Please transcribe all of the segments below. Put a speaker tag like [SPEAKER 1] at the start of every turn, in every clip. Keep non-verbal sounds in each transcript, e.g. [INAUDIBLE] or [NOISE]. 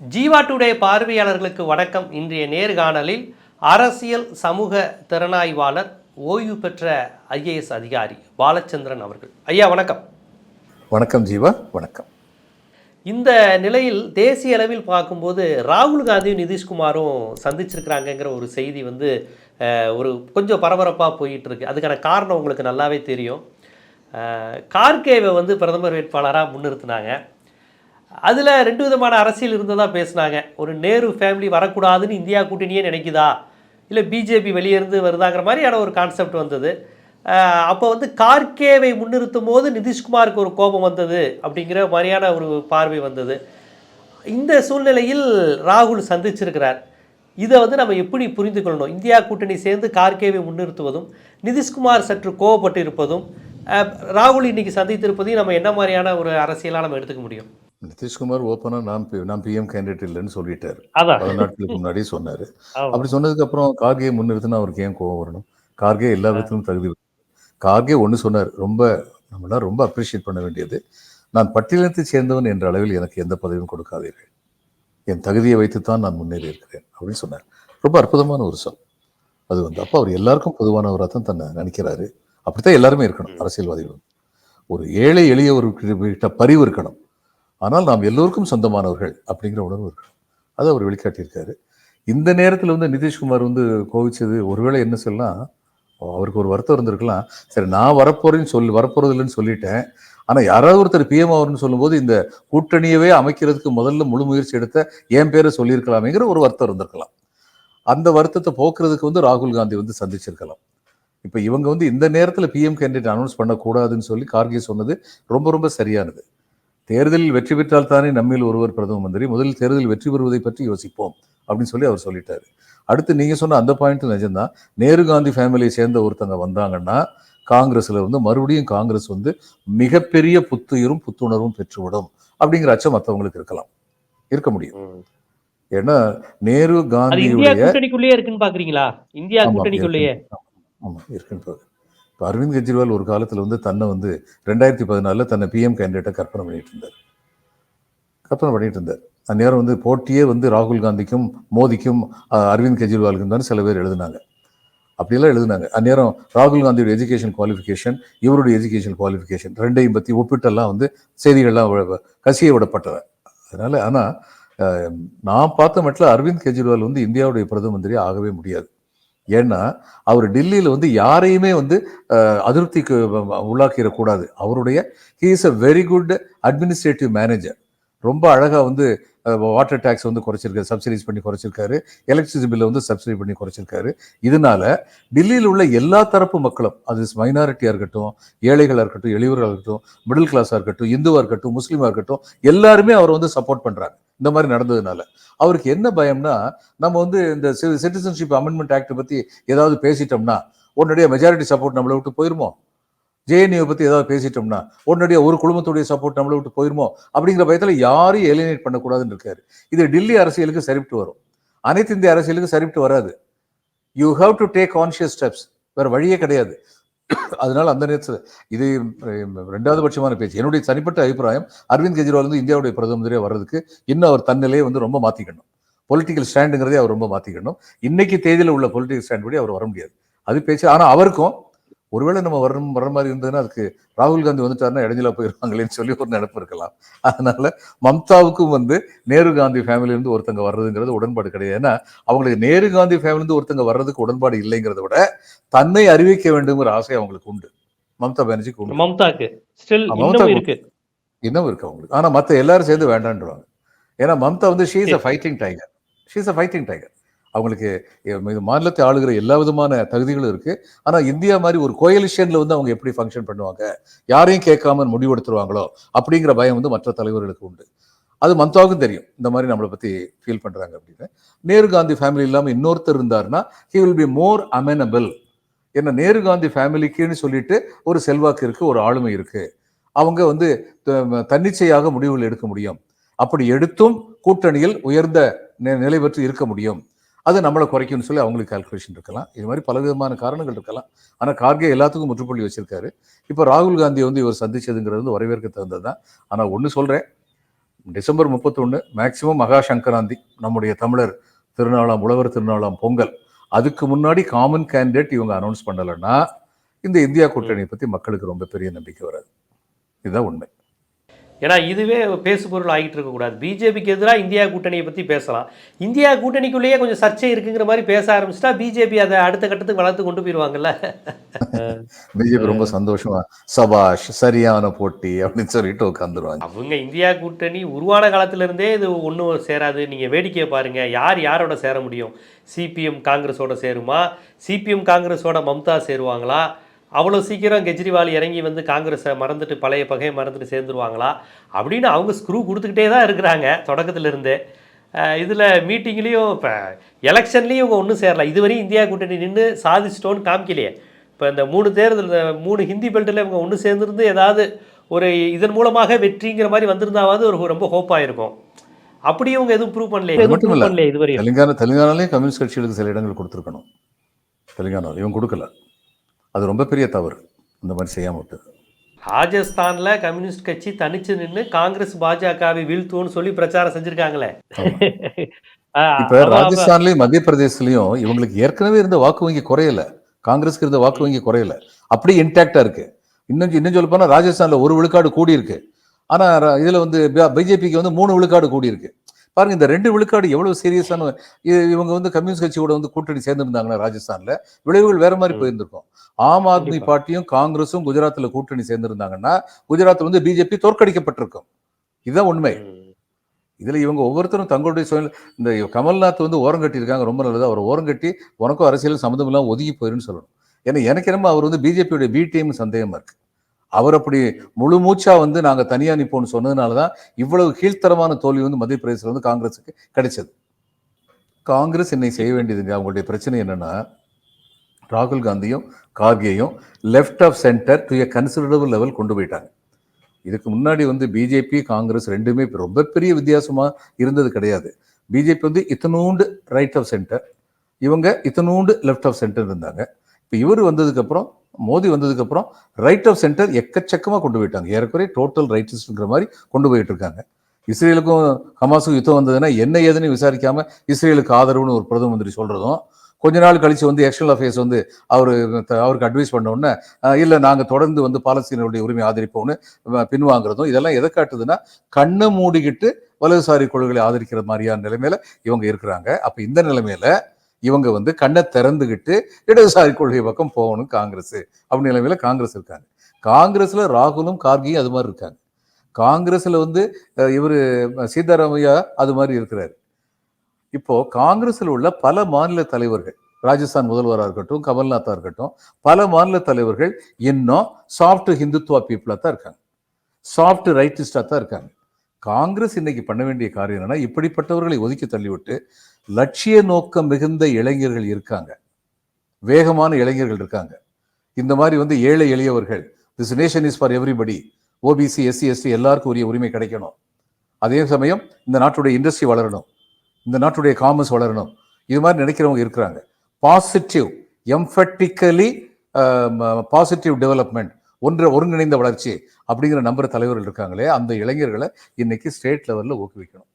[SPEAKER 1] Jeeva today பார்வையாளர்களுக்கு வணக்கம். இன்றைய நேர்காணலில் அரசியல் சமூக திறனாய்வாளர் ஓய்வு பெற்ற ஐஏஎஸ் அதிகாரி பாலச்சந்திரன் அவர்கள். ஐயா வணக்கம்.
[SPEAKER 2] வணக்கம் ஜீவா வணக்கம்.
[SPEAKER 1] இந்த நிலையில் தேசிய அளவில் பார்க்கும்போது ராகுல் காந்தியும் நிதிஷ்குமாரும் சந்திச்சிருக்கிறாங்கங்கிற ஒரு செய்தி வந்து ஒரு கொஞ்சம் பரபரப்பாக போயிட்டு இருக்கு அதுக்கான காரணம் உங்களுக்கு நல்லாவே தெரியும். கார்கேவை வந்து பிரதமர் வேட்பாளராக முன்னிறுத்தினாங்க. அதில் ரெண்டு விதமான அரசியல் இருந்ததாக பேசுனாங்க. ஒரு நேரு ஃபேமிலி வரக்கூடாதுன்னு இந்தியா கூட்டணியே நினைக்குதா? இல்லை பிஜேபி வெளியிருந்து வருதாங்கிற மாதிரியான ஒரு கான்செப்ட் வந்தது. அப்போ வந்து கார்கேவை முன்னிறுத்தும் போது நிதிஷ்குமாருக்கு ஒரு கோபம் வந்தது அப்படிங்கிற மாதிரியான ஒரு பார்வை வந்தது. இந்த சூழ்நிலையில் ராகுல் சந்திச்சிருக்கிறார். இதை வந்து நம்ம எப்படி புரிந்து கொள்ளணும் இந்தியா கூட்டணி சேர்ந்து கார்கேவை முன்னிறுத்துவதும் நிதிஷ்குமார் சற்று கோவப்பட்டு இருப்பதும் ராகுல் இன்னைக்கு சந்தித்திருப்பதையும் நம்ம என்ன மாதிரியான ஒரு அரசியலாக நம்ம எடுத்துக்க முடியும்?
[SPEAKER 2] நிதிஷ்குமார் ஓப்பனாக நான் நான் பிஎம் கேண்டிடேட் இல்லைன்னு சொல்லிட்டாரு. பல நாட்களுக்கு முன்னாடியே சொன்னாரு. அப்படி சொன்னதுக்கு அப்புறம் கார்கே முன்னிறுத்தினா அவருக்கு ஏன் கோவம் வரணும்? கார்கே எல்லா விதத்திலும் தகுதி. கார்கே ஒன்று சொன்னார் ரொம்ப நம்மளாம் ரொம்ப அப்ரிஷியேட் பண்ண வேண்டியது நான் பட்டியலத்தை சேர்ந்தவன் என்ற அளவில் எனக்கு எந்த பதவியும் கொடுக்காதீர்கள். என் தகுதியை வைத்துத்தான் நான் முன்னேறி இருக்கிறேன் அப்படின்னு சொன்னார். ரொம்ப அற்புதமான ஒரு சொல். அது வந்து அப்போ அவர் எல்லாருக்கும் பொதுவானவராக தான் தன்னை நினைக்கிறாரு. அப்படித்தான் எல்லாருமே இருக்கணும் அரசியல்வாதிகள் வந்து. ஒரு ஏழை எளிய ஒரு கிட்ட பரிவு இருக்கணும். ஆனால் நாம் எல்லோருக்கும் சொந்தமானவர்கள் அப்படிங்கிற உணர்வு இருக்கும் அதை அவர் வெளிக்காட்டியிருக்காரு. இந்த நேரத்தில் வந்து நிதிஷ்குமார் வந்து கோவிச்சது ஒருவேளை என்ன சொல்லலாம் அவருக்கு ஒரு வருத்தம் இருந்திருக்கலாம். சரி நான் வரப்போறேன்னு சொல்லி வரப்போறது இல்லைன்னு சொல்லிட்டேன். ஆனால் யாராவது ஒருத்தர் பிஎம் ஆவர்னு சொல்லும்போது இந்த கூட்டணியவே அமைக்கிறதுக்கு முதல்ல முழு முயற்சி எடுத்த என் பேரை சொல்லியிருக்கலாமேங்கிற ஒரு வருத்தம் இருந்திருக்கலாம். அந்த வருத்தத்தை போக்குறதுக்கு வந்து ராகுல் காந்தி வந்து சந்திச்சிருக்கலாம். இப்போ இவங்க வந்து இந்த நேரத்தில் பிஎம் கேண்டிடேட் அனௌன்ஸ் பண்ணக்கூடாதுன்னு சொல்லி கார்கே சொன்னது ரொம்ப ரொம்ப சரியானது. தேர்தலில் வெற்றி பெற்றால் தானே நம்மில் ஒருவர் பிரதம மந்திரி. முதலில் தேர்தலில் வெற்றி பெறுவதை பற்றி யோசிப்போம் அப்படின்னு சொல்லி அவர் சொல்லிட்டாரு. அடுத்து நீங்க சொன்ன அந்த பாயிண்ட் நிஜம்தான். நேரு காந்தி ஃபேமிலியை சேர்ந்த ஒருத்தங்க வந்தாங்கன்னா காங்கிரஸ்ல வந்து மறுபடியும் காங்கிரஸ் வந்து மிகப்பெரிய புத்துயிரும் புத்துணர்வும் பெற்றுவிடும் அப்படிங்கிற அச்சம் மற்றவங்களுக்கு இருக்கலாம். இருக்க முடியும். ஏன்னா நேரு காந்தியுடைய
[SPEAKER 1] இருக்குன்னு பாக்குறீங்களா? இந்தியா
[SPEAKER 2] ஆமா,
[SPEAKER 1] கூட்டணிக்குள்ளேயே.
[SPEAKER 2] இருக்கு. ஆமா இருக்கின்றது இப்போ அரவிந்த் கெஜ்ரிவால் ஒரு காலத்தில் வந்து தன்னை வந்து ரெண்டாயிரத்தி பதினாலில் தன்னை பிஎம் கேண்டிடேட்டை கற்பனை பண்ணிட்டு இருந்தார் கற்பனை பண்ணிட்டு இருந்தார் அந்நேரம் வந்து போட்டியே வந்து ராகுல் காந்திக்கும் மோதிக்கும் அரவிந்த் கெஜ்ரிவாலுக்கும் தான் சில பேர் எழுதினாங்க. அப்படியெல்லாம் எழுதினாங்க. அந்நேரம் ராகுல் காந்தியோட எஜுகேஷன் குவாலிஃபிகேஷன் இவருடைய எஜுகேஷன் குவாலிஃபிகேஷன் ரெண்டையும் பற்றி ஒப்பிட்டெல்லாம் வந்து செய்திகள்லாம் கசிய விடப்பட்டன. அதனால் ஆனால் நான் பார்த்த மட்டும் அரவிந்த் கெஜ்ரிவால் வந்து இந்தியாவுடைய பிரதம மந்திரி ஆகவே முடியாது. ஏன்னா அவர் டெல்லியில் வந்து யாரையுமே வந்து அதிருப்திக்கு உள்ளாக்கிடக்கூடாது அவருடைய he is a very good administrative manager ரொம்ப அழகாக வந்து வாட்டர் டேக்ஸ் வந்து குறைச்சிருக்காரு சப்சிடிஸ் பண்ணி குறைச்சிருக்காரு எலக்ட்ரிசிட்டி பில்லை வந்து சப்சிடி பண்ணி குறைச்சிருக்காரு. இதனால டெல்லியில் உள்ள எல்லா தரப்பு மக்களும் அது மைனாரிட்டியாக இருக்கட்டும் ஏழைகளாக இருக்கட்டும் எளியவர்களாக இருக்கட்டும் மிடில் கிளாஸாக இருக்கட்டும் இந்துவாக இருக்கட்டும் முஸ்லீமாக இருக்கட்டும் எல்லாருமே அவரை வந்து சப்போர்ட் பண்ணுறாங்க இந்த மாதிரி நடந்ததுனால. அவருக்கு என்ன பயம்னா நம்ம வந்து இந்த சிட்டிசன்ஷிப் அமெண்ட்மெண்ட் ஆக்டை பற்றி ஏதாவது பேசிட்டோம்னா உடனடியாக மெஜாரிட்டி சப்போர்ட் நம்மளை விட்டு போயிருமோ? ஜேஎன்யூ பற்றி ஏதாவது பேசிட்டோம்னா உடனடியாக ஒரு குடும்பத்துடைய சப்போர்ட் நம்மளை விட்டு போயிருமோ? அப்படிங்கிற பயத்தில் யாரையும் எலினேட் பண்ணக்கூடாதுன்னு இருக்காரு. இது டெல்லி அரசியலுக்கு சரிவிட்டு வரும். அனைத்து இந்திய அரசியலுக்கு சரிவிட்டு வராது. You have to take conscious steps வேற வழியே கிடையாது. அதனால அந்த நேரத்தில் இது ரெண்டாவது பட்சமான பேச்சு. என்னுடைய தனிப்பட்ட அபிப்பிராயம் அரவிந்த் கெஜ்ரிவால் வந்து இந்தியாவுடைய பிரதம வர்றதுக்கு இன்னும் அவர் தன்னிலையை வந்து ரொம்ப மாற்றிக்கணும் பொலிட்டிக்கல் ஸ்டாண்டுங்கிறதே அவர் ரொம்ப மாற்றிக்கணும் இன்னைக்கு தேதியில் உள்ள பொலிட்டிக்கல் ஸ்டாண்ட் படி அவர் வர முடியாது. அது பேச்சு ஆனால் அவருக்கும் ஒருவேளை நம்ம வர வர மாதிரி இருந்ததுன்னா அதுக்கு ராகுல் காந்தி வந்துட்டாருன்னா இடைஞ்சலா போயிருவாங்களேன்னு சொல்லி ஒரு நினைப்பு இருக்கலாம். அதனால மம்தாவுக்கும் வந்து நேரு காந்தி ஃபேமிலி இருந்து ஒருத்தங்க வர்றதுங்கிறது உடன்பாடு கிடையாது. ஏன்னா அவங்களுக்கு நேரு காந்தி ஃபேமிலி இருந்து ஒருத்தங்க வர்றதுக்கு உடன்பாடு இல்லைங்கிறத விட தன்னை அறிவிக்க வேண்டுங்கிற ஆசை அவங்களுக்கு உண்டு. மம்தா பானர்ஜிக்கு உண்டு.
[SPEAKER 1] மம்தாக்கு.
[SPEAKER 2] மம்தாக்கு
[SPEAKER 1] இருக்கு.
[SPEAKER 2] இன்னும் இருக்கு அவங்களுக்கு. ஆனா மத்த எல்லாரும் சேர்ந்து வேண்டான்றாங்க. ஏன்னா மம்தா வந்து she's a fighting tiger she's a fighting tiger அவங்களுக்கு இது மாநிலத்தை ஆளுகிற எல்லா விதமான தகுதிகளும் இருக்கு. ஆனா இந்தியா மாதிரி ஒரு கோயலிஷன்ல வந்து அவங்க எப்படி ஃபங்க்ஷன் பண்ணுவாங்க? யாரையும் கேட்காம முடிவெடுத்துருவாங்களோ அப்படிங்கிற பயம் வந்து மற்ற தலைவர்களுக்கு உண்டு. அது மம்தாவுக்கும் தெரியும். இந்த மாதிரி நம்மளை பத்தி ஃபீல் பண்றாங்க அப்படின்னு. நேரு காந்தி ஃபேமிலி இல்லாமல் இன்னொருத்தர் இருந்தாருன்னா he will be more amenable என்ன நேரு காந்தி ஃபேமிலிக்குன்னு சொல்லிட்டு ஒரு செல்வாக்கு இருக்கு ஒரு ஆளுமை இருக்கு. அவங்க வந்து த- தன்னிச்சையாக முடிவுகள் எடுக்க முடியும். அப்படி எடுத்தும் கூட்டணியில் உயர்ந்த நிலை பெற்று இருக்க முடியும். அது நம்மளை குறைக்கும்னு சொல்லி அவங்களுக்கு கால்குலேஷன் இருக்கலாம். இது மாதிரி பல விதமான காரணங்கள் இருக்கலாம். ஆனால் கார்கே எல்லாத்துக்கும் முற்றுப்புள்ளி வச்சிருக்காரு. இப்போ ராகுல் காந்தியை வந்து இவர் சந்திச்சதுங்கிறது வந்து வரவேற்க தகுந்தது தான். ஆனால் ஒன்று சொல்கிறேன் டிசம்பர் முப்பத்தொன்று மேக்சிமம் மகா சங்கராந்தி நம்முடைய தமிழர் திருநாளாம் உழவர் திருநாளாம் பொங்கல் அதுக்கு முன்னாடி காமன் கேண்டிடேட் இவங்க அனௌன்ஸ் பண்ணலைன்னா இந்த இந்தியா கூட்டணியை பற்றி மக்களுக்கு ரொம்ப பெரிய நம்பிக்கை வராது. இதுதான் உண்மை.
[SPEAKER 1] ஏன்னா இதுவே பேசுபொருள் ஆகிட்டு இருக்கக்கூடாது. பிஜேபிக்கு எதிராக இந்தியா கூட்டணியை பற்றி பேசலாம். இந்தியா கூட்டணிக்குள்ளேயே கொஞ்சம் சர்ச்சை இருக்குங்கிற மாதிரி பேச ஆரம்பிச்சிட்டா பிஜேபி அதை அடுத்த கட்டத்துக்கு வளர்த்து கொண்டு போயிடுவாங்கல்ல
[SPEAKER 2] பிஜேபி ரொம்ப சந்தோஷமா சபாஷ் சரியான போட்டி அப்படின்னு சொல்லிட்டு உட்காந்துருவாங்க
[SPEAKER 1] அவங்க இந்தியா கூட்டணி உருவான காலத்திலிருந்தே இது ஒன்றும் சேராது. நீங்கள் வேடிக்கையை பாருங்க. யார் யாரோட சேர முடியும்? சிபிஎம் காங்கிரஸோட சேருமா? சிபிஎம் காங்கிரஸோட மம்தா சேருவாங்களா? அவ்வளோ சீக்கிரம் கெஜ்ரிவால் இறங்கி வந்து காங்கிரஸை மறந்துட்டு பழைய பகையை மறந்துட்டு சேர்ந்துருவாங்களா? அப்படின்னு அவங்க ஸ்க்ரூ கொடுத்துக்கிட்டே தான் இருக்கிறாங்க தொடக்கத்திலிருந்தே. இதில் மீட்டிங்லேயும் இப்போ எலெக்ஷன்லேயும் இவங்க ஒன்றும் சேரல. இதுவரையும் இந்தியா கூட்டணி நின்று சாதிச்சிட்டோன்னு காமிக்கலையே. இப்போ இந்த மூணு தேர்தல் மூணு ஹிந்தி பெல்ட்டில் இவங்க ஒன்று சேர்ந்துருந்து ஏதாவது ஒரு இதன் மூலமாக வெற்றிங்கிற மாதிரி வந்திருந்தாவது ஒரு ரொம்ப ஹோப்பாக இருக்கும் அப்படி இவங்க எதுவும் ப்ரூவ் பண்ணல எதுவும்
[SPEAKER 2] மட்டும் இல்ல.
[SPEAKER 1] பண்ணல இதுவரையும்.
[SPEAKER 2] தெலுங்கானா தெலுங்கானாலையும் கம்யூனிஸ்ட் கட்சிகளுக்கு சில இடங்கள் கொடுத்துருக்கணும். தெலுங்கானாவில் இவங்க கொடுக்கல. அது ரொம்ப பெரிய தவறு இந்த மாதிரி செய்யாம விட்டது
[SPEAKER 1] ராஜஸ்தான்ல கம்யூனிஸ்ட் கட்சி தனிச்சு நின்று காங்கிரஸ் பாஜகவை வீழ்த்துவோன்னு சொல்லி பிரச்சாரம் செஞ்சிருக்காங்களே.
[SPEAKER 2] இப்ப ராஜஸ்தான்லயும் மத்திய பிரதேசலயும் இவங்களுக்கு ஏற்கனவே இருந்த வாக்கு வங்கி குறையல. காங்கிரஸ்க்கு இருந்த வாக்கு வங்கி குறையல. அப்படியே இன்டாக்டா இருக்கு. இன்னும் இன்னும் சொல்ல போனா ராஜஸ்தான்ல ஒரு விழுக்காடு கூடி இருக்கு ஆனா ர- இதுல வந்து பிஜேபிக்கு வந்து மூணு விழுக்காடு கூடி இருக்கு பாருங்க இந்த ரெண்டு விழுக்காடு எவ்வளவு சீரியஸான இவங்க வந்து கம்யூனிஸ்ட் கட்சியோட வந்து கூட்டணி சேர்ந்திருந்தாங்கன்னா ராஜஸ்தான்ல விளைவுகள் வேற மாதிரி. போயிருந்திருக்கும் ஆம் ஆத்மி. பார்ட்டியும் காங்கிரஸும் குஜராத்ல கூட்டணி சேர்ந்திருந்தாங்கன்னா குஜராத்ல வந்து பிஜேபி தோற்கடிக்கப்பட்டிருக்கும் இதுதான் உண்மை. இதுல இவங்க ஒவ்வொருத்தரும் தங்களுடைய சுய இந்த கமல்நாத் வந்து ஓரம் கட்டியிருக்காங்க ரொம்ப நல்லது அவர் ஓரம் கட்டி உனக்கும் அரசியல் சம்மந்தம் இல்லாம ஒதுங்கி போயிருன்னு சொல்லணும் ஏன்னா எனக்கு என்னமோ அவர் வந்து பிஜேபியோட பி டீம் சந்தேகமா இருக்கு அவர் அப்படி முழு மூச்சா வந்து நாங்க தனியா நிப்போம்னு சொன்னதுனால தான் இவ்வளவு கீழ்த்தரமான தோல்வி வந்து மத்திய பிரதேசத்துல வந்து காங்கிரஸுக்கு கிடைச்சது. காங்கிரஸ் என்னை செய்ய வேண்டியதுங்க. அவங்களுடைய பிரச்சனை என்னன்னா ராகுல் காந்தியும் கார்கேயும் left of center to a considerable level கொண்டு போயிட்டாங்க. இதுக்கு முன்னாடி வந்து பிஜேபி காங்கிரஸ் ரெண்டுமே ரொம்ப பெரிய வித்தியாசமா இருந்தது கிடையாது. பிஜேபி வந்து இத்தனூண்டு ரைட் ஆஃப் சென்டர் இவங்க இத்தனூண்டு லெஃப்ட் ஆஃப் சென்டர் இருந்தாங்க. இப்போ இவர் வந்ததுக்கப்புறம் மோடி வந்ததுக்கப்புறம் ரைட் ஆஃப் சென்டர் எக்கச்சக்கமாக கொண்டு போயிட்டாங்க. ஏறக்குறைய டோட்டல் ரைட்டிஸ்ட்ங்கிற மாதிரி கொண்டு போயிட்டு இருக்காங்க. இஸ்ரேலுக்கும் ஹமாஸுக்கும் யுத்தம் வந்ததுன்னா என்ன ஏதுன்னு விசாரிக்காம இஸ்ரேலுக்கு ஆதரவுன்னு ஒரு பிரதம மந்திரி சொல்கிறதும் கொஞ்ச நாள் கழிச்சு வந்து எக்ஸ்டர்னல் அஃபேர்ஸ் வந்து அவர் அவருக்கு அட்வைஸ் பண்ண இல்லை நாங்கள் தொடர்ந்து வந்து பாலஸ்தீனருடைய உரிமை ஆதரிப்போம்னு பின்வாங்கிறதும் பின்வாங்குறதும் இதெல்லாம் எதை காட்டுதுன்னா கண்ணை மூடிக்கிட்டு வலதுசாரி கொள்கைகளை ஆதரிக்கிற மாதிரியான நிலைமையில இவங்க இருக்கிறாங்க. அப்போ இந்த நிலைமையில இவங்க வந்து கண்ணை திறந்துகிட்டு இடதுசாரி கொள்கை பக்கம் போகணும் காங்கிரஸ். அப்படி நிலைமையில காங்கிரஸ் இருக்காங்க. காங்கிரஸ்ல ராகுலும் கார்கியும் அது மாதிரி இருக்காங்க. காங்கிரஸ்ல வந்து இவர் இவரு சீதாராமையா அது மாதிரி இருக்கிறாரு. இப்போ காங்கிரஸில் உள்ள பல மாநில தலைவர்கள் ராஜஸ்தான் முதல்வராக இருக்கட்டும் கமல்நாத்தாக இருக்கட்டும் பல மாநில தலைவர்கள் இன்னும் சாஃப்ட் ஹிந்துத்துவா பீப்புளாக தான் இருக்காங்க. சாஃப்ட் ரைட்டிஸ்டாக தான் இருக்காங்க. காங்கிரஸ் இன்னைக்கு பண்ண வேண்டிய காரியம் என்னன்னா இப்படிப்பட்டவர்களை ஒதுக்கி தள்ளிவிட்டு லட்சிய நோக்கம் மிகுந்த இளைஞர்கள் இருக்காங்க. வேகமான இளைஞர்கள் இருக்காங்க. இந்த மாதிரி வந்து ஏழை எளியவர்கள் this nation is for everybody OBC SC ST எல்லாருக்கும் உரிய உரிமை கிடைக்கணும். அதே சமயம் இந்த நாட்டுடைய இண்டஸ்ட்ரி வளரணும். இந்த நாட்டுடைய காமர்ஸ் வளரணும். இது மாதிரி நினைக்கிறவங்க இருக்கிறாங்க. பாசிட்டிவ் எம்ஃபெட்டிக்கலி பாசிட்டிவ் டெவலப்மெண்ட் ஒன்று ஒருங்கிணைந்த வளர்ச்சி அப்படிங்கிற நம்பர் தலைவர்கள் இருக்காங்களே அந்த இளைஞர்களை இன்னைக்கு ஸ்டேட் லெவலில் ஊக்குவிக்கணும்.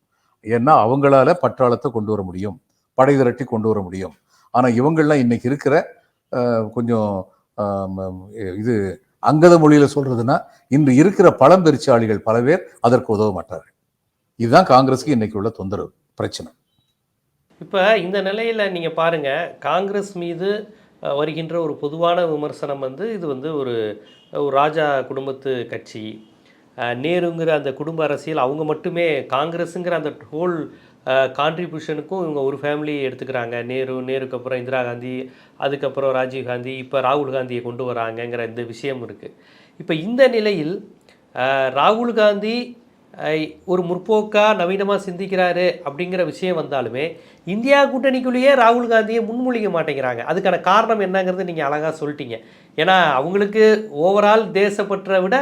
[SPEAKER 2] ஏன்னா அவங்களால பட்டாளத்தை கொண்டு வர முடியும் படை திரட்டி கொண்டு வர முடியும். ஆனால் இவங்கள்லாம் இன்னைக்கு இருக்கிற கொஞ்சம் இது அங்கத மொழியில் சொல்றதுன்னா இன்று இருக்கிற பழம்பெருச்சாளிகள் பல பேர் அதற்கு உதவ மாட்டார்கள். இதுதான் காங்கிரஸுக்கு இன்னைக்கு உள்ள தொந்தரவு பிரச்சனை.
[SPEAKER 1] இப்போ இந்த நிலையில் நீங்கள் பாருங்கள் காங்கிரஸ் மீது வருகின்ற ஒரு பொதுவான விமர்சனம் வந்து இது வந்து ஒரு ஒரு ராஜா குடும்பத்து கட்சி நேருங்கிற அந்த குடும்ப அரசியல் அவங்க மட்டுமே காங்கிரஸுங்கிற அந்த ஹோல் கான்ட்ரிபியூஷனுக்கும் இவங்க ஒரு ஃபேமிலி எடுத்துக்கிறாங்க. நேரு நேருக்கு அப்புறம் இந்திரா காந்தி அதுக்கப்புறம் ராஜீவ் காந்தி இப்போ ராகுல் காந்தியை கொண்டு வராங்கங்கிற இந்த விஷயம் இருக்குது இப்போ இந்த நிலையில் ராகுல் காந்தி ஒரு முற்போக்காக நவீனமாக சிந்திக்கிறாரு அப்படிங்கிற விஷயம் வந்தாலுமே இந்தியா கூட்டணிக்குள்ளேயே ராகுல் காந்தியை முன்மொழிக்க மாட்டேங்கிறாங்க. அதுக்கான காரணம் என்னங்கிறது நீங்கள் அழகாக சொல்லிட்டீங்க. ஏன்னா அவங்களுக்கு ஓவரால் தேசப்பற்றை விட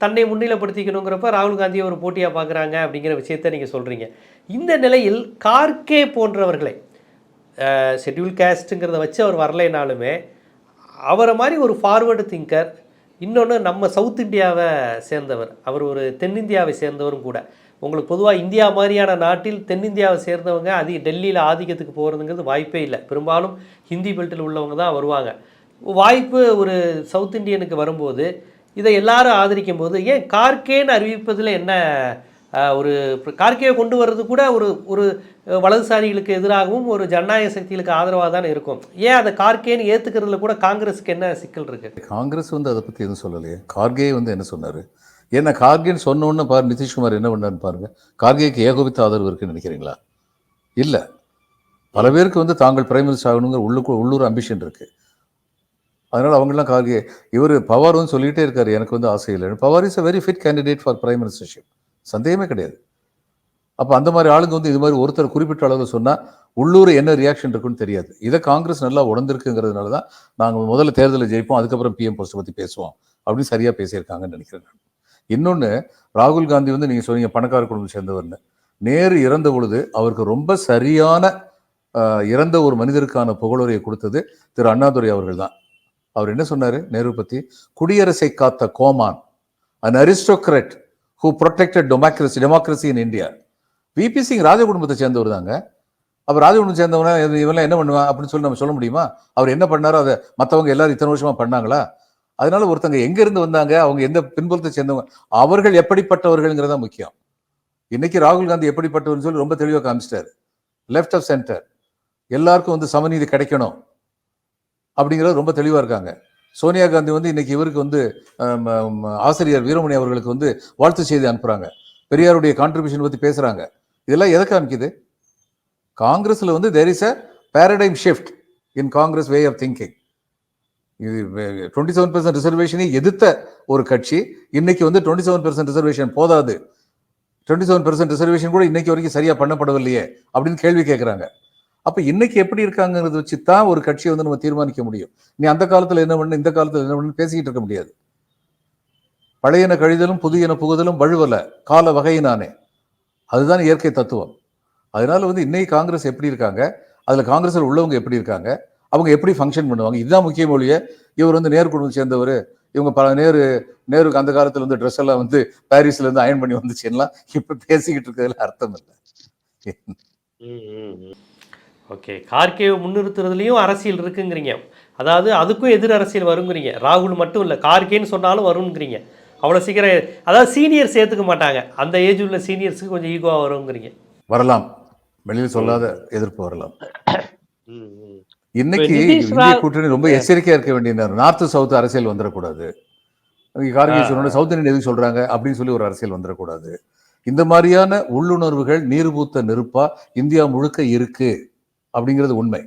[SPEAKER 1] தன்னை முன்னிலைப்படுத்திக்கணுங்கிறப்ப ராகுல் காந்தியை ஒரு போட்டியாக பார்க்குறாங்க அப்படிங்கிற விஷயத்தை நீங்கள் சொல்கிறீங்க இந்த நிலையில் கார்கே போன்றவர்களை ஷெட்யூல் கேஸ்ட்டுங்கிறத வச்சு அவர் வரலைனாலுமே அவரை மாதிரி ஒரு ஃபார்வர்டு திங்கர் இன்னொன்று நம்ம சவுத் இந்தியாவை சேர்ந்தவர் அவர் ஒரு தென்னிந்தியாவை சேர்ந்தவரும் கூட. உங்களுக்கு பொதுவாக இந்தியா மாதிரியான நாட்டில் தென்னிந்தியாவை சேர்ந்தவங்க அதிக டெல்லியில் ஆதிக்கத்துக்கு போகிறதுங்கிறது வாய்ப்பே இல்லை. பெரும்பாலும் ஹிந்தி பெல்ட்டில் உள்ளவங்க தான் வருவாங்க. வாய்ப்பு ஒரு சவுத் இண்டியனுக்கு வரும்போது இதை எல்லாரும் ஆதரிக்கும் போது ஏன் கார்கேன்னு அறிவிப்பதில் என்ன ஒரு கார்கேயை கொண்டு வர்றது கூட ஒரு ஒரு வலதுசாரிகளுக்கு எதிராகவும் ஒரு ஜனநாயக சக்திகளுக்கு ஆதரவாக தான் இருக்கும். ஏன் அதை கார்கேன்னு ஏற்றுக்கிறதுல கூட காங்கிரஸுக்கு என்ன சிக்கல் இருக்குது
[SPEAKER 2] காங்கிரஸ் வந்து அதை பற்றி எதுவும் சொல்லலையே. கார்கே வந்து என்ன சொன்னார்? ஏன்னா கார்கேன்னு சொன்னோன்னு பாரு நிதிஷ்குமார் என்ன பண்ணார்னு பாருங்க. கார்கேக்கு ஏகோபித்த ஆதரவு இருக்குன்னு நினைக்கிறீங்களா? இல்லை. பல பேருக்கு வந்து தாங்கள் பிரைம் மினிஸ்டர் ஆகணுங்கிற உள்ளுக்கு உள்ளூர் அம்பிஷன் இருக்குது அதனால் அவங்கெல்லாம் கார்கே இவர் பவார் வந்து இருக்கார் எனக்கு வந்து ஆசை இல்லை. Pawar is a very fit candidate for prime ministership சந்தேகமே கிடையாது. அப்போ அந்த மாதிரி ஆளுங்க வந்து இது மாதிரி ஒருத்தர் குறிப்பிட்ட அளவில் சொன்னால் உள்ளூர் என்ன ரியாக்ஷன் இருக்குன்னு தெரியாது. இதை காங்கிரஸ் நல்லா உடந்திருக்குங்கிறதுனால தான் நாங்கள் முதல்ல தேர்தலில் ஜெயிப்போம் அதுக்கப்புறம் பிஎம் போஸ்ட்டை பற்றி பேசுவோம் அப்படின்னு சரியாக பேசியிருக்காங்கன்னு நினைக்கிறேன் நான். இன்னொன்று ராகுல் காந்தி வந்து நீங்கள் சொன்னீங்க பணக்கார குடும்பம் சேர்ந்தவர்னு. நேரு இறந்த பொழுது அவருக்கு ரொம்ப சரியான இறந்த ஒரு மனிதருக்கான புகழுரையை கொடுத்தது திரு அண்ணாதுரை அவர்கள் தான். அவர் என்ன சொன்னார்? நேரு பற்றி குடியரசை காத்த கோமான் an aristocrat who protected democracy democracy in India VP Singh ராஜ குடும்பத்தை சேர்ந்தவர் தாங்க. அப்ப ராஜ குடும்பம் சேர்ந்தவங்க இவெல்லாம் என்ன பண்ணுவான் அப்படின்னு சொல்லி நம்ம சொல்ல முடியுமா? அவர் என்ன பண்ணாரோ அதை மற்றவங்க எல்லாரும் இத்தனை வருஷமா பண்ணாங்களா? அதனால ஒருத்தங்க எங்க இருந்து வந்தாங்க அவங்க எந்த பின்புலத்தை சேர்ந்தவங்க அவர்கள் எப்படிப்பட்டவர்கள்ங்கிறதா முக்கியம். இன்னைக்கு ராகுல் காந்தி எப்படிப்பட்டவர்னு சொல்லி ரொம்ப தெளிவாக காமிச்சிட்டாரு. லெஃப்ட் ஆஃப் சென்டர் எல்லாருக்கும் வந்து சமநீதி கிடைக்கணும். அப்படிங்கிறது ரொம்ப தெளிவாக இருக்காங்க. சோனியா காந்தி வந்து இன்னைக்கு இவருக்கு வந்து ஆசிரியர் வீரமணி அவர்களுக்கு வந்து வாழ்த்து செய்தி அனுப்புகிறாங்க பெரியாருடைய கான்ட்ரிபியூஷன் பற்றி பேசுகிறாங்க இதெல்லாம் எதை காமிக்குது? காங்கிரஸில் வந்து there is a paradigm shift in Congress way of thinking இது டுவெண்ட்டி செவன் பெர்சன்ட் ரிசர்வேஷனை எதிர்த்த ஒரு கட்சி. இன்னைக்கு வந்து டுவெண்ட்டி செவன் பெர்சன்ட் ரிசர்வேஷன் போதாது. டுவெண்ட்டி செவன் பெர்சன்ட் ரிசர்வேஷன் கூட இன்னைக்கு வரைக்கும் சரியாக பண்ணப்படவில்லையே அப்படின்னு கேள்வி கேட்குறாங்க அப்ப இன்னைக்கு எப்படி இருக்காங்கிறத வச்சு தான் ஒரு கட்சியை வந்து நம்ம தீர்மானிக்க முடியும். நீ அந்த காலத்துல என்ன பண்ணு இந்த காலத்துல என்ன பண்ணு பேசிக்கிட்டு இருக்க முடியாது. பழையன கழிதலும் புதியன புகுதலும் வழுவல கால வகையினானே. அதுதான் இயற்கை தத்துவம். அதனால வந்து இன்னைக்கு காங்கிரஸ் எப்படி இருக்காங்க அதுல காங்கிரஸ்ல உள்ளவங்க எப்படி இருக்காங்க அவங்க எப்படி ஃபங்க்ஷன் பண்ணுவாங்க இதுதான் முக்கிய மொழிய. இவர் வந்து நேரு குடும்பம் சேர்ந்தவர். இவங்க பல நேரு நேருக்கு அந்த காலத்துல வந்து ட்ரெஸ் எல்லாம் வந்து பாரிஸ்ல இருந்து அயன் பண்ணி வந்துச்சுன்னா இப்ப பேசிக்கிட்டு இருக்கிறதுல அர்த்தம் இல்லை.
[SPEAKER 1] ஓகே கார்கேவை முன்னிறுத்துறதுலையும் அரசியல் இருக்குங்கிறீங்க. அதாவது அதுக்கும் எதிர் அரசியல் வருங்கிறீங்க. ராகுல் மட்டும் இல்லை கார்கேன்னு சொன்னாலும் வருங்கிறீங்க அவ்வளோ சீக்கிரம் அதாவது சீனியர் சேர்த்துக்க மாட்டாங்க. அந்த ஏஜ் உள்ள சீனியர்ஸுக்கு கொஞ்சம் ஈகோவாக வருங்கிறீங்க.
[SPEAKER 2] வரலாம். வெளியில் சொல்லாத எதிர்ப்பு வரலாம். இன்னைக்கு இந்திய கூட்டணி ரொம்ப எச்சரிக்கையா இருக்க வேண்டிய நேரம். நார்த் சவுத் அரசியல் வந்துடக்கூடாது. கார்கே சொன்ன சவுத் இந்தியன் எதுக்கு சொல்றாங்க? அப்படின்னு சொல்லி ஒரு அரசியல் வந்துடக்கூடாது. இந்த மாதிரியான உள்ளுணர்வுகள் நீர்பூத்த நெருப்பா இந்தியா முழுக்க இருக்கு. அப்படிங்கிறது உண்மை.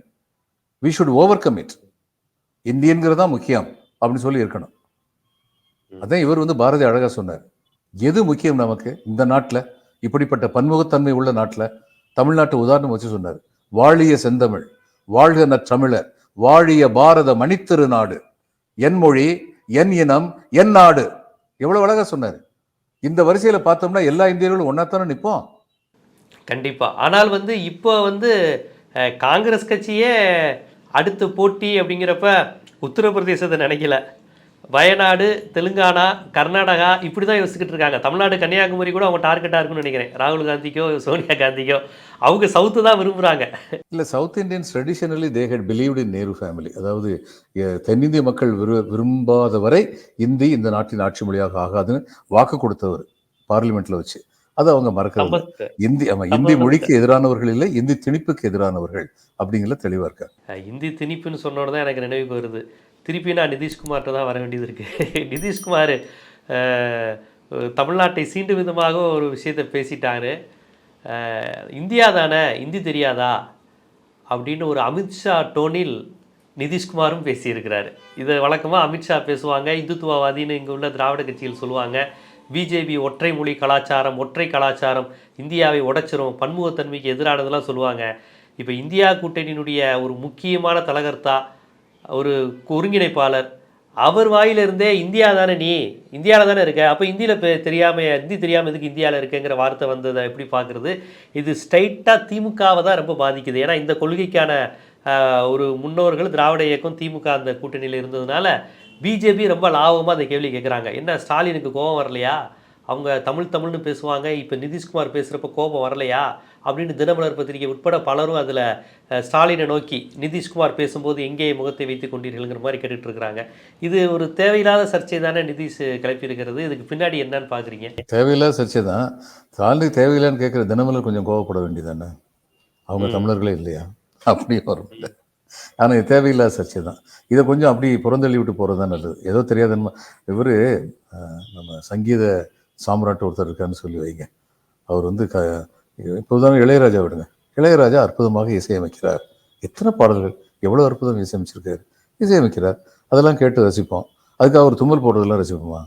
[SPEAKER 2] We should overcome it இந்தியன்கிறது தான் முக்கியம் அப்படின்னு சொல்லி இருக்கணும். அதான் இவர் வந்து பாரதி அழகா சொன்னார். எது முக்கியம் நமக்கு? இந்த நாட்டில் இப்படிப்பட்ட பன்முகத்தன்மை உள்ள நாட்டில் தமிழ்நாட்டு உதாரணம் வச்சு சொன்னார். வாழிய செந்தமிழ் வாழ்க நற்றமிழர் வாழிய பாரத மணித்திரு நாடு என் மொழி என் இனம் என் நாடு. எவ்வளவு அழகா சொன்னார். இந்த வரிசையில பார்த்தோம்னா எல்லா இந்தியர்களும் ஒன்னாத்தானே நிற்போம்
[SPEAKER 1] கண்டிப்பாக ஆனால் வந்து இப்போ வந்து காங்கிரஸ் கட்சியே அடுத்த போட்டி அப்படிங்கிறப்ப உத்தரப்பிரதேசத்தை நினைக்கல. வயநாடு தெலுங்கானா கர்நாடகா இப்படி தான் யோசிச்சுட்டு இருக்காங்க. தமிழ்நாடு கன்னியாகுமரி கூட அவங்க டார்கெட்டாக இருக்குன்னு நினைக்கிறேன். ராகுல் காந்திக்கோ சோனியா காந்திக்கோ. அவங்க சவுத்து தான் விரும்புகிறாங்க
[SPEAKER 2] இல்லை south Indians traditionally they had believed in Nehru family அதாவது தென்னிந்திய மக்கள் விரு விரும்பாத வரை இந்தி இந்த நாட்டின் ஆட்சி மொழியாக ஆகாதுன்னு வாக்கு கொடுத்தவர் பார்லிமெண்ட்டில் வச்சு. அதை அவங்க மறக்கிறது இந்தி ஆமா இந்தி மொழிக்கு எதிரானவர்கள் இல்லை இந்தி திணிப்புக்கு எதிரானவர்கள் அப்படிங்கிறத தெளிவா இருக்காங்க.
[SPEAKER 1] இந்தி திணிப்புன்னு சொன்னோட தான் எனக்கு நினைவுக்கு வருது. திருப்பி நான் நிதிஷ்குமார்கிட்ட தான் வர வேண்டியது இருக்குது [LAUGHS] நிதிஷ்குமார் தமிழ்நாட்டை சீண்டு விதமாக ஒரு விஷயத்தை பேசிட்டாரு. இந்தியா தானே இந்தி தெரியாதா? அப்படின்னு ஒரு அமித்ஷா டோனில் நிதிஷ்குமாரும் பேசியிருக்கிறாரு. இதை வழக்கமாக அமித்ஷா பேசுவாங்க இந்துத்துவவாதின்னு இங்கே உள்ள திராவிட கட்சிகள் சொல்லுவாங்க. பிஜேபி ஒற்றை மொழி கலாச்சாரம் ஒற்றை கலாச்சாரம் இந்தியாவை உடைச்சிரும் பன்முகத்தன்மைக்கு எதிரானதெல்லாம் சொல்லுவாங்க. இப்போ இந்தியா கூட்டணியினுடைய ஒரு முக்கியமான தலகர்த்தா ஒரு ஒருங்கிணைப்பாளர். அவர் வாயிலிருந்தே இந்தியா தானே நீ? இந்தியாவில் தானே இருக்க? அப்போ இந்தியில் தெரியாமல் ஹிந்தி தெரியாமல் எதுக்கு இந்தியாவில் இருக்குங்கிற வார்த்தை வந்ததை எப்படி பார்க்குறது இது ஸ்ட்ரைட்டாக திமுகவை தான் ரொம்ப பாதிக்குது. ஏன்னா இந்த கொள்கைக்கான ஒரு முன்னோர்கள் திராவிட இயக்கம் திமுக அந்த கூட்டணியில் இருந்ததுனால பிஜேபி ரொம்ப லாபமாக அந்த கேள்வி கேட்குறாங்க என்ன ஸ்டாலினுக்கு கோபம் வரலையா? அவங்க தமிழ் தமிழ்னு பேசுவாங்க இப்போ நிதிஷ்குமார் பேசுகிறப்ப கோபம் வரலையா? அப்படின்னு தினமலர் பத்திரிகை உட்பட பலரும் அதில் ஸ்டாலினை நோக்கி நிதிஷ்குமார் பேசும்போது எங்கே முகத்தை வைத்து கொண்டீர்கள்ங்கிற மாதிரி கேட்டுட்டு இருக்கிறாங்க இது ஒரு தேவையில்லாத சர்ச்சை தானே நிதிஷ் கிளப்பியிருக்கிறது. இதுக்கு பின்னாடி என்னன்னு பார்க்குறீங்க
[SPEAKER 2] தேவையில்லாத சர்ச்சை தான். ஸ்டாலினுக்கு தேவையில்லைன்னு கேட்குற தினமலர் கொஞ்சம் கோவப்பட வேண்டியதானே அவங்க தமிழர்களே இல்லையா? அப்படி வரும். ஆனால் இது தேவையில்லாத சர்ச்சை தான். இதை கொஞ்சம் அப்படி புறந்தள்ளி விட்டு போகிறது தான் நல்லது. ஏதோ தெரியாத இவர் நம்ம சங்கீத சாம்ராட் ஒருத்தர் இருக்காருன்னு சொல்லி வைங்க. அவர் வந்து க இப்போதான் இளையராஜா விடுங்க. இளையராஜா அற்புதமாக இசையமைக்கிறார். எத்தனை பாடல்கள் எவ்வளோ அற்புதம் இசையமைச்சிருக்காரு. இசையமைக்கிறார். அதெல்லாம் கேட்டு ரசிப்போம். அதுக்கு அவர் தும்மல் போடுறதெல்லாம் ரசிப்போமா?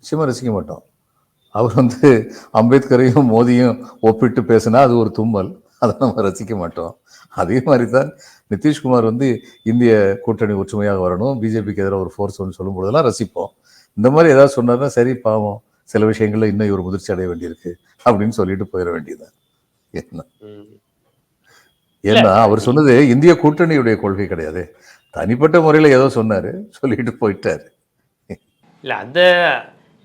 [SPEAKER 2] நிச்சயமாக ரசிக்க மாட்டோம். அவர் வந்து அம்பேத்கரையும் மோதியும் ஒப்பிட்டு பேசினா அது ஒரு தும்மல். அதை நம்ம ரசிக்க மாட்டோம். அதே மாதிரி தான் நிதிஷ்குமார் வந்து இந்திய கூட்டணி ஒற்றுமையாக வரணும் பிஜேபிக்கு எதிராக ஒரு ஃபோர்ஸ் ஒன்று சொல்லும் பொழுதெல்லாம் ரசிப்போம். இந்த மாதிரி ஏதாவது சொன்னார்னா சரி பாவம் சில விஷயங்கள்ல இன்னும் இவர் முதிர்ச்சி அடைய வேண்டியிருக்கு அப்படின்னு சொல்லிட்டு போயிட வேண்டியதுதான் என்ன ஏன்னா அவர் சொன்னது இந்திய கூட்டணியுடைய கொள்கை கிடையாது. தனிப்பட்ட முறையில் ஏதோ சொன்னாரு சொல்லிட்டு போயிட்டாரு.
[SPEAKER 1] இல்லை அந்த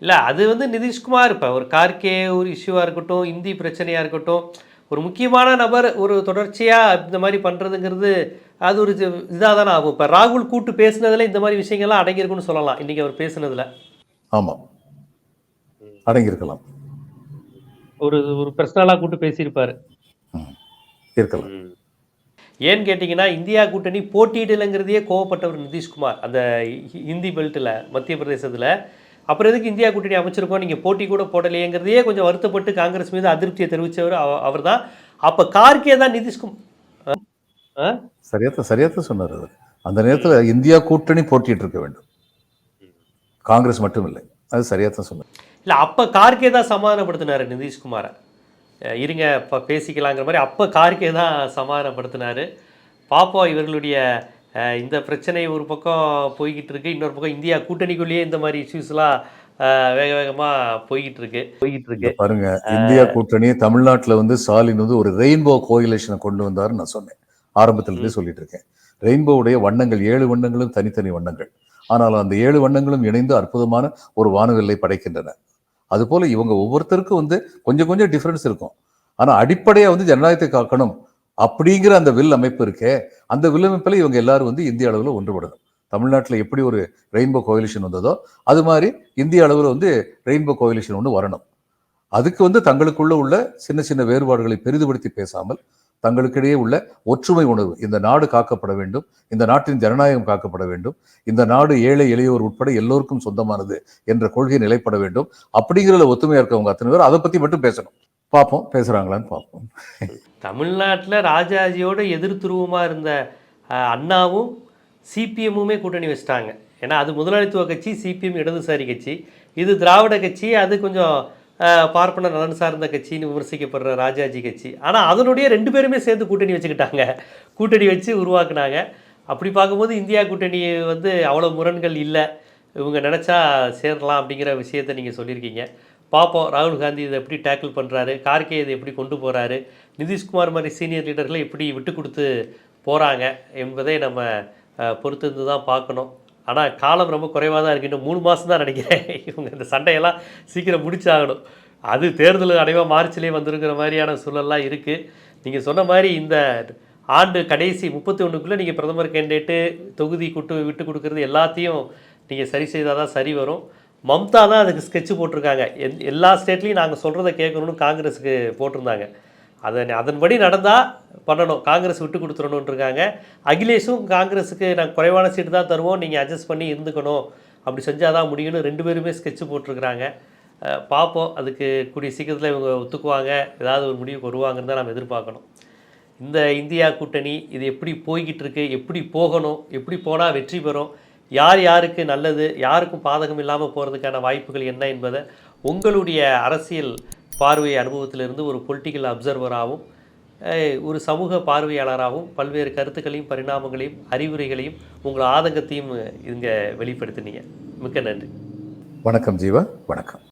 [SPEAKER 1] இல்லை அது வந்து நிதிஷ்குமார் இப்போ ஒரு கார்கே ஒரு இஷ்யூவாக இருக்கட்டும் இந்தி பிரச்சனையாக இருக்கட்டும் ஒரு முக்கியமான நபர் ஒரு தொடர்ச்சியாக இந்த மாதிரி பண்ணுறதுங்கிறது அது ஒரு இதாக தானே ஆகும். இப்போ ராகுல் கூட்டு பேசுனதுல இந்த மாதிரி விஷயங்கள்லாம் அடங்கியிருக்குன்னு சொல்லலாம். இன்றைக்கி அவர் பேசுனதுல.
[SPEAKER 2] ஆமாம் அடங்கியிருக்கலாம்.
[SPEAKER 1] ஒரு ஒரு பர்சனலாக கூட்டு பேசியிருப்பார்.
[SPEAKER 2] ம். இருக்கலாம்.
[SPEAKER 1] ஏன்னு கேட்டிங்கன்னா இந்தியா கூட்டணி போட்டியிடலைங்கிறதையே கோவப்பட்டவர் நிதிஷ்குமார். அந்த ஹிந்தி பெல்ட்டில் மத்திய பிரதேசத்தில். அப்புறம் எதுக்கு இந்தியா கூட்டணி அமைச்சிருக்கோம்? நீங்கள் போட்டி கூட போடலையேங்கிறதையே கொஞ்சம் வருத்தப்பட்டு காங்கிரஸ் மீது அதிருப்தியை தெரிவித்தவர் அவர் தான் அப்போ கார்கே தான் நிதிஷ்குமார்
[SPEAKER 2] சரியாத்த சரியாத்த சொன்னார் அவர். அந்த நேரத்தில் இந்தியா கூட்டணி போட்டிட்டு இருக்க வேண்டும். காங்கிரஸ் மட்டும் இல்லை அது சரியாத்தான் சொன்னார்.
[SPEAKER 1] இல்லை அப்போ கார்கே தான் சமாதானப்படுத்தினார் நிதிஷ்குமாரை. இருங்க இப்போ பேசிக்கலாங்கிற மாதிரி அப்போ கார்கே தான் சமாதானப்படுத்தினார். பார்ப்போம் இவர்களுடைய இந்த பிரச்சனை ஒரு பக்கம் போய்கிட்டு இருக்கு இன்னொரு பக்கம் இந்தியா கூட்டணிக்குள்ளேயே இந்த மாதிரி இஷ்யூஸ்லாம் வேக வேகமாக போய்கிட்டு இருக்கு போய்கிட்டு இருக்கு
[SPEAKER 2] பாருங்க இந்தியா கூட்டணி தமிழ்நாட்டுல வந்து ஸ்டாலின் வந்து ஒரு ரெயின்போ கோயிலேஷனை கொண்டு வந்தாருன்னு நான் சொன்னேன். ஆரம்பத்துல இருந்தே சொல்லிட்டு இருக்கேன் ரெயின்போவுடைய வண்ணங்கள் ஏழு வண்ணங்களும் தனித்தனி வண்ணங்கள். ஆனால் அந்த ஏழு வண்ணங்களும் இணைந்து அற்புதமான ஒரு வானவில்லை படைக்கின்றன. அதுபோல இவங்க ஒவ்வொருத்தருக்கும் வந்து கொஞ்சம் கொஞ்சம் டிஃபரன்ஸ் இருக்கும். ஆனா அடிப்படையா வந்து ஜனநாயகத்தை காக்கணும். அப்படிங்கிற அந்த வில் அமைப்பு இருக்கே அந்த வில் அமைப்பில் இவங்க எல்லாரும் வந்து இந்திய அளவில் ஒன்றுபடணும். தமிழ்நாட்டில் எப்படி ஒரு ரெயின்போ கோயிலிஷன் வந்ததோ அது மாதிரி இந்திய அளவில் வந்து ரெயின்போ கோயிலிஷன் ஒன்று வரணும். அதுக்கு வந்து தங்களுக்குள்ள உள்ள சின்ன சின்ன வேறுபாடுகளை பெரிதுபடுத்தி பேசாமல் தங்களுக்கிடையே உள்ள ஒற்றுமை உணர்வு இந்த நாடு காக்கப்பட வேண்டும் இந்த நாட்டின் ஜனநாயகம் காக்கப்பட வேண்டும் இந்த நாடு ஏழை எளியோர் உட்பட எல்லோருக்கும் சொந்தமானது என்ற கொள்கை நிலைப்பட வேண்டும் அப்படிங்கிறத ஒத்துமையாக இருக்கவங்க அத்தனை பேர் அதை பற்றி மட்டும் பேசணும். பார்ப்போம் பேசுகிறாங்களான்னு பார்ப்போம்.
[SPEAKER 1] தமிழ்நாட்டில் ராஜாஜியோட எதிர்த்துருவமாக இருந்த அண்ணாவும் சிபிஎம்முமே கூட்டணி வச்சிட்டாங்க. ஏன்னா அது முதலாளித்துவ கட்சி சிபிஎம் இடதுசாரி கட்சி. இது திராவிட கட்சி அது கொஞ்சம் பார்ப்பன நலன் சார்ந்த கட்சின்னு விமர்சிக்கப்படுற ராஜாஜி கட்சி. ஆனால் அதனுடைய ரெண்டு பேருமே சேர்ந்து கூட்டணி வச்சுக்கிட்டாங்க. கூட்டணி வச்சு உருவாக்குனாங்க. அப்படி பார்க்கும்போது இந்தியா கூட்டணி வந்து அவ்வளோ முரண்கள் இல்லை. இவங்க நினச்சா சேரலாம் அப்படிங்கிற விஷயத்தை நீங்கள் சொல்லியிருக்கீங்க. பார்ப்போம் ராகுல் காந்தி இதை எப்படி டேக்கிள் பண்ணுறாரு கார்கே இதை எப்படி கொண்டு போகிறாரு நிதிஷ்குமார் மாதிரி சீனியர் லீடர்களை எப்படி விட்டு கொடுத்து போகிறாங்க என்பதை நம்ம பொறுத்திருந்து தான் பார்க்கணும். ஆனால் காலம் ரொம்ப குறைவாக தான் இருக்குது இன்னும் மூணு மாதம் தான் நினைக்கிறேன். இவங்க இந்த சண்டையெல்லாம் சீக்கிரம் முடிச்சாகணும். அது தேர்தல் அடைவாக மார்ச்லேயே வந்திருக்கிற மாதிரியான சூழல்லாம் இருக்குது நீங்கள் சொன்ன மாதிரி இந்த ஆண்டு கடைசி முப்பத்தி ஒன்றுக்குள்ளே நீங்கள் பிரதமர் கேண்டேட்டு தொகுதி கூட்டு விட்டு கொடுக்கறது எல்லாத்தையும் நீங்கள் சரி செய்தால் தான் சரி வரும். மம்தா தான் அதுக்கு ஸ்கெட்ச் போட்டிருக்காங்க. எந் எல்லா ஸ்டேட்லேயும் நாங்கள் சொல்கிறத கேட்கணும்னு காங்கிரஸுக்கு போட்டிருந்தாங்க. அதை அதன்படி நடந்தால் பண்ணணும். காங்கிரஸ் விட்டு கொடுத்துடணுன்ட்ருக்காங்க அகிலேஷும் காங்கிரஸுக்கு நாங்கள் குறைவான சீட்டு தான் தருவோம். நீங்கள் அட்ஜஸ்ட் பண்ணி இருந்துக்கணும். அப்படி செஞ்சால் தான் முடியும்னு ரெண்டு பேருமே ஸ்கெட்ச் போட்டிருக்கிறாங்க. பார்ப்போம். அதுக்கு கூடிய சீக்கிரத்தில் இவங்க ஒத்துக்குவாங்க. ஏதாவது ஒரு முடிவுக்கு வருவாங்கன்னு தான் நம்ம எதிர்பார்க்கணும். இந்த இந்தியா கூட்டணி இது எப்படி போய்கிட்டு இருக்கு? எப்படி போகணும்? எப்படி போனால் வெற்றி பெறும்? யார் யாருக்கு நல்லது யாருக்கும் பாதகம் இல்லாமல் போகிறதுக்கான வாய்ப்புகள் என்ன என்பதை உங்களுடைய அரசியல் பார்வை அனுபவத்திலிருந்து ஒரு பொலிட்டிக்கல் அப்சர்வராகவும் ஒரு சமூக பார்வையாளராகவும் பல்வேறு கருத்துக்களையும் பரிணாமங்களையும் அறிவுரைகளையும் உங்கள் ஆதங்கத்தையும் இங்கே வெளிப்படுத்தினீங்க. மிக்க நன்றி.
[SPEAKER 2] வணக்கம் ஜீவா வணக்கம்.